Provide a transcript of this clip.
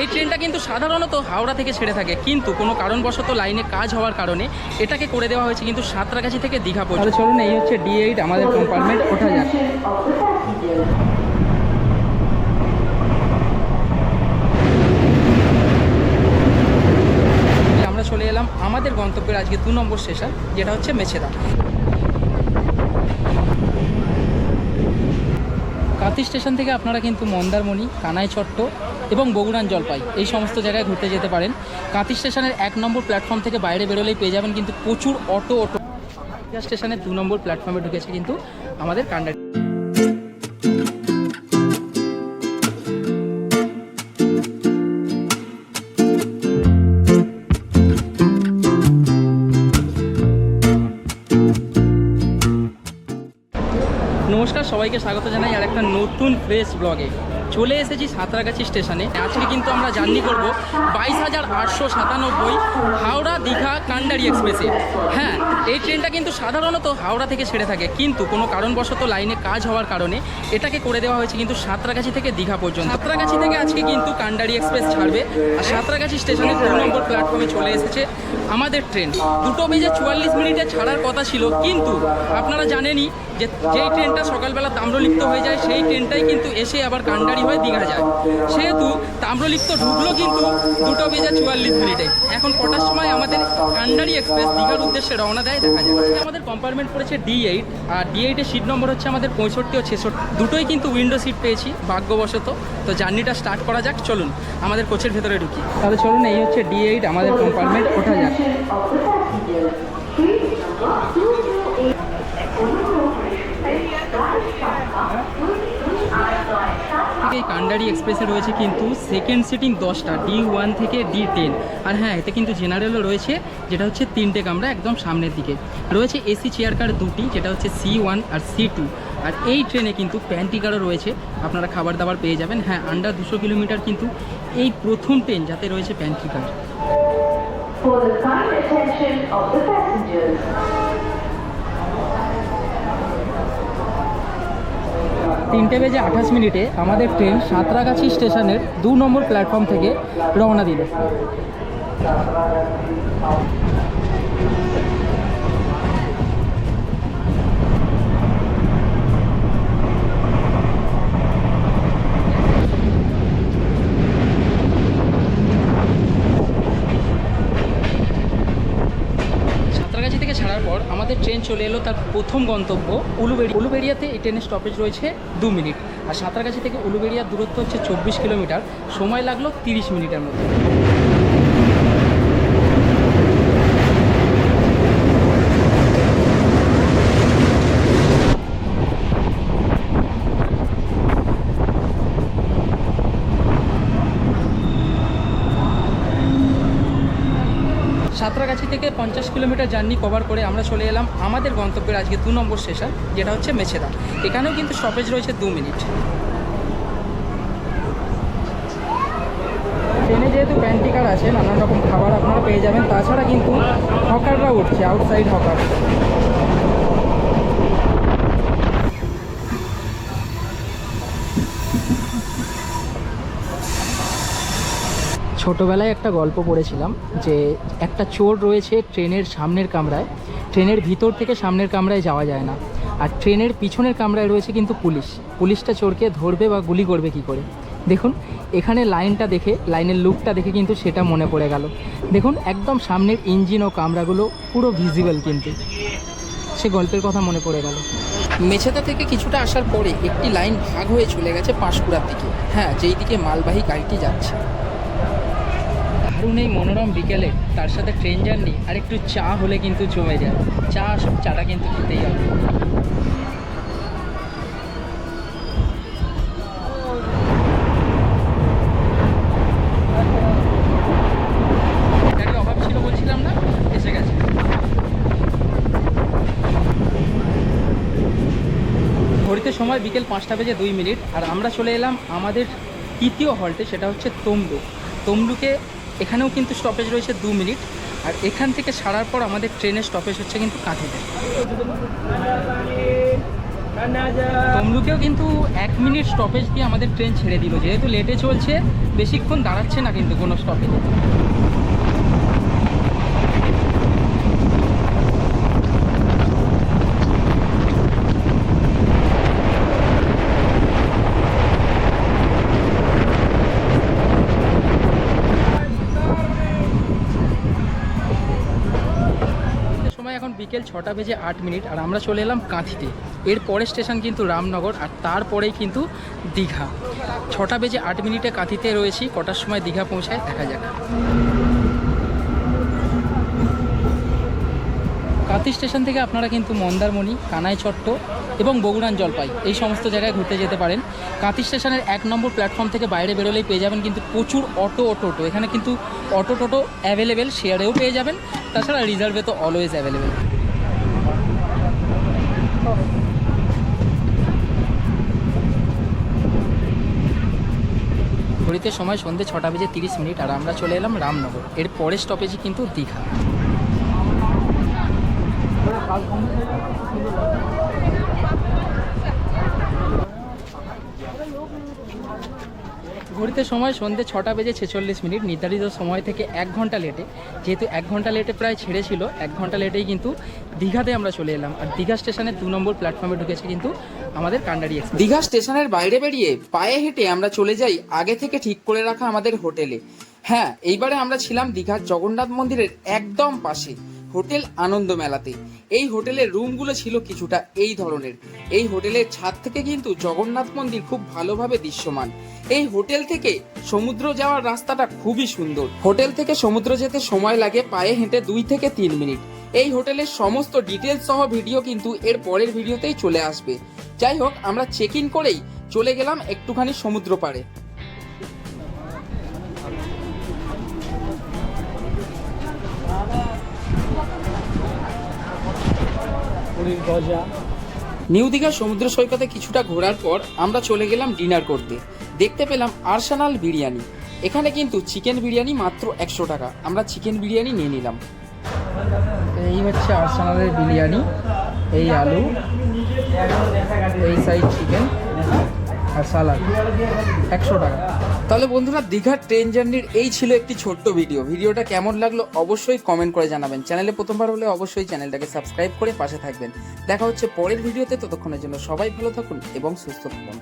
এই ট্রেনটা কিন্তু সাধারণত হাওড়া থেকে ছেড়ে থাকে। কিন্তু কোনো কারণবশত লাইনে কাজ হওয়ার কারণে এটাকে করে দেওয়া হয়েছে কিন্তু সাঁতরাগাছি থেকে দীঘা পর্যন্ত। চলুন, এই হচ্ছে ডি এইট আমাদের কম্পার্টমেন্ট ওঠা যাক। আমরা চলে এলাম আমাদের গন্তব্যের আজকে দু নম্বর স্টেশন যেটা হচ্ছে মেছেদা। কাতি স্টেশন থেকে আপনারা কিন্তু মন্দারমণি, কানাই চট্ট এবং বগুড়ান জলপাই এই সমস্ত জায়গায় ঘুরতে যেতে পারেন। কাতি স্টেশনের এক নম্বর প্ল্যাটফর্ম থেকে বাইরে বেরোলেই পেয়ে যাবেন কিন্তু প্রচুর অটো অটো। স্টেশনের দু নম্বর প্ল্যাটফর্মে ঢুকেছে কিন্তু আমাদের কান্ডারি সবাইকে স্বাগত জানাই আর একটা নতুন ফ্রেশ ব্লগে চলে এসেছি সাঁতরাগাছি স্টেশনে। আজকে কিন্তু আমরা জার্নি করব বাইশ হাজার আটশো সাতানব্বই হাওড়া দীঘা কান্ডারি এক্সপ্রেসে। হ্যাঁ এই ট্রেনটা কিন্তু সাধারণত হাওড়া থেকে ছেড়ে থাকে, কিন্তু কোনো কারণবশত লাইনে কাজ হওয়ার কারণে এটাকে করে দেওয়া হয়েছে কিন্তু সাঁতরাগাছি থেকে দীঘা পর্যন্ত। সাঁতরাগাছি থেকে আজকে কিন্তু কান্ডারি এক্সপ্রেস ছাড়বে, আর সাঁতরাগাছি স্টেশনে দু নম্বর প্ল্যাটফর্মে চলে এসেছে আমাদের ট্রেন। দুটো বেজে চুয়াল্লিশ মিনিটে ছাড়ার কথা ছিল, কিন্তু আপনারা জানেনই যে যেই ট্রেনটা সকালবেলা তাম্রলিপ্ত হয়ে যায়, সেই ট্রেনটাই কিন্তু এসে আবার কান্ডারি হয়ে দীঘা যায়। সেহেতু তাম্রলিপ্ত ঢুকলো কিন্তু দুটো বেজে চুয়াল্লিশ মিনিটে। এখন কটার সময় আমাদের আন্ডারি এক্সপ্রেস দীঘার উদ্দেশ্যে রওনা দেয় দেখা যায় আমাদের কম্পার্টমেন্ট পড়েছে ডি এইট আর ডি এইটের সিট নম্বর হচ্ছে আমাদের পঁয়ষট্টি ও ছেষট্টি। দুটোই কিন্তু উইন্ডো সিট পেয়েছি, ভাগ্যবশত। তো জার্নিটা স্টার্ট করা যাক, চলুন আমাদের কোচের ভেতরে ঢুকি। তাহলে চলুন, এই হচ্ছে ডি এইট আমাদের কম্পার্টমেন্ট ওঠা যাক। ঠিক এই কান্ডারি এক্সপ্রেসে রয়েছে কিন্তু সেকেন্ড সিটিং দশটা ডি ওয়ান থেকে ডি টেন আর হ্যাঁ এতে কিন্তু জেনারেলও রয়েছে, যেটা হচ্ছে তিনটে কামরা একদম সামনের দিকে। রয়েছে এসি চেয়ার কার দুটি, যেটা হচ্ছে সি ওয়ান আর সি টু আর এই ট্রেনে কিন্তু প্যান্টি কারও রয়েছে, আপনারা খাবার দাবার পেয়ে যাবেন। হ্যাঁ আন্ডার দুশো কিলোমিটার কিন্তু এই প্রথম ট্রেন যাতে রয়েছে pantry car For the kind attention of the passengers. তিনটে বেজে আঠাশ মিনিটে আমাদের ট্রেন সাঁতরাগাছি স্টেশনের দু নম্বর প্ল্যাটফর্ম থেকে রওনা দিল। চলে এলো তার প্রথম গন্তব্য, উলুবেড়ি উলুবেড়িয়াতে এই ট্রেনের স্টপেজ রয়েছে দু মিনিট। আর সাঁতরাগাছি থেকে উলুবেড়িয়ার দূরত্ব হচ্ছে চব্বিশ কিলোমিটার। সময় লাগল তিরিশ মিনিটের মতো সাঁতরাগাছি থেকে পঞ্চাশ কিলোমিটার জার্নি কভার করে আমরা চলে এলাম আমাদের গন্তব্যের আজকে দু নম্বর স্টেশন যেটা হচ্ছে মেছেদা। এখানেও কিন্তু স্টপেজ রয়েছে দু মিনিট ট্রেনে যেহেতু প্যান্টিকার আছে, নানান রকম খাবার আপনারা পেয়ে যাবেন, তাছাড়া কিন্তু হকাররা উঠছে আউটসাইড হকার ছোটোবেলায় একটা গল্প পড়েছিলাম যে একটা চোর রয়েছে ট্রেনের সামনের কামরায়। ট্রেনের ভিতর থেকে সামনের কামরায় যাওয়া যায় না। আর ট্রেনের পিছনের কামরায় রয়েছে কিন্তু পুলিশ। পুলিশটা চোরকে ধরবে বা গুলি করবে কি করে? দেখুন, এখানে লাইনটা দেখে, লাইনের লুকটা দেখে কিন্তু সেটা মনে পড়ে গেল। দেখুন, একদম সামনের ইঞ্জিন ও কামরাগুলো পুরো ভিজিবল কিন্তু। সে গল্পের কথা মনে পড়ে গেল। মেছেদা থেকে কিছুটা আসার পরে একটি লাইন ভাগ হয়ে চলে গেছে পাঁশকুড়ার দিকে। হ্যাঁ যেই দিকে মালবাহী গাড়িটি যাচ্ছে। দারুণ এই মনোরম বিকেলে তার সাথে ট্রেন জার্নি আর একটু চা হলে কিন্তু জমে যায়। চা সব চাটা কিন্তু খেতেই হবে। সময় বিকেল পাঁচটা বেজে দুই মিনিট, আর আমরা চলে এলাম আমাদের তৃতীয় হল্টে সেটা হচ্ছে তমলু তমলুকে এখানেও কিন্তু স্টপেজ রয়েছে দু মিনিট। আর এখান থেকে ছাড়ার পর আমাদের ট্রেনের স্টপেজ হচ্ছে কিন্তু কাঁথিতে। তমলুকেও কিন্তু এক মিনিট স্টপেজ দিয়ে আমাদের ট্রেন ছেড়ে দিল। যেহেতু লেটে চলছে, বেশিক্ষণ দাঁড়াচ্ছে না কিন্তু কোনো স্টপেজে সময় এখন বিকেল ছটা বেজে আট মিনিট আর আমরা চলে এলাম কাঁথিতে। এর পরের স্টেশন কিন্তু রামনগর আর তারপরেই কিন্তু দীঘা। ছটা বেজে আট মিনিটে কাঁথিতে রয়েছি, কটার সময় দীঘা পৌঁছায় দেখা যাক। কাঁথি স্টেশন থেকে আপনারা কিন্তু মন্দারমণি, কানাই চট্ট এবং বগুড়ান জলপাই এই সমস্ত জায়গায় ঘুরতে যেতে পারেন। কাঁথি স্টেশনের এক নম্বর প্ল্যাটফর্ম থেকে বাইরে বেরোলেই পেয়ে যাবেন কিন্তু প্রচুর অটো অটো অটো। এখানে কিন্তু অটো, টোটো অ্যাভেলেবেল শেয়ারেও পেয়ে যাবেন। তাছাড়া রিজার্ভে তো অলওয়েজ অ্যাভেলেবেল ঘড়িতে সময় সন্ধ্যে ছটা বেজে তিরিশ মিনিট আর আমরা চলে এলাম রামনগর। এর পরের স্টপেজে কিন্তু দীঘা। ঘড়িতে সময় সন্ধ্যে ছটা বেজে ছেচল্লিশ মিনিট। নির্ধারিত সময় থেকে এক ঘণ্টা লেটে যেহেতু এক ঘণ্টা লেটে প্রায় ছেড়েছিল, এক ঘণ্টা লেটেই কিন্তু দীঘাতে আমরা চলে এলাম। আর দীঘা স্টেশনের দু নম্বর প্ল্যাটফর্মে ঢুকেছে কিন্তু আমাদের কান্ডারি দীঘা স্টেশনের বাইরে বেরিয়ে পায়ে হেঁটে আমরা চলে যাই আগে থেকে ঠিক করে রাখা আমাদের হোটেলে। হ্যাঁ এইবারে আমরা ছিলাম দীঘার জগন্নাথ মন্দিরের একদম পাশে। হোটেল আনন্দ মেলাতে। এই হোটেলের রুমগুলো ছিল কিছুটা এই ধরনের। এই হোটেলের ছাদ থেকে কিন্তু জগন্নাথ মন্দির খুব ভালোভাবে দৃশ্যমান। এই হোটেল থেকে সমুদ্র যাওয়ার রাস্তাটা খুবই সুন্দর। হোটেল থেকে সমুদ্র যেতে সময় লাগে পায়ে হেঁটে দুই থেকে তিন মিনিট। এই হোটেলের সমস্ত ডিটেলস সহ ভিডিও কিন্তু এর পরের ভিডিওতেই চলে আসবে। যাই হোক, আমরা চেক ইন করেই চলে গেলাম একটুখানি সমুদ্র পাড়ে। নিউ দীঘা সমুদ্র সৈকতে কিছুটা ঘোরার পর আমরা চলে গেলাম ডিনার করতে। দেখতে পেলাম আর্সানাল বিরিয়ানি। এখানে কিন্তু চিকেন বিরিয়ানি মাত্র একশো টাকা। আমরা চিকেন বিরিয়ানি নিয়ে নিলাম। এই হচ্ছে আর্সানালের বিরিয়ানি। এই আলু। এই সাইড চিকেন আর সালাদ একশো টাকা। তাহলে বন্ধুরা, দীঘার ট্রেন জার্নির এই ছিল একটি ছোট্ট ভিডিও ভিডিওটা কেমন লাগল অবশ্যই কমেন্ট করে জানাবেন। চ্যানেলে প্রথমবার হলে অবশ্যই চ্যানেলটাকে সাবস্ক্রাইব করে পাশে থাকবেন। দেখা হচ্ছে পরের ভিডিওতে ততক্ষণের জন্য সবাই ভালো থাকুন এবং সুস্থ থাকুন।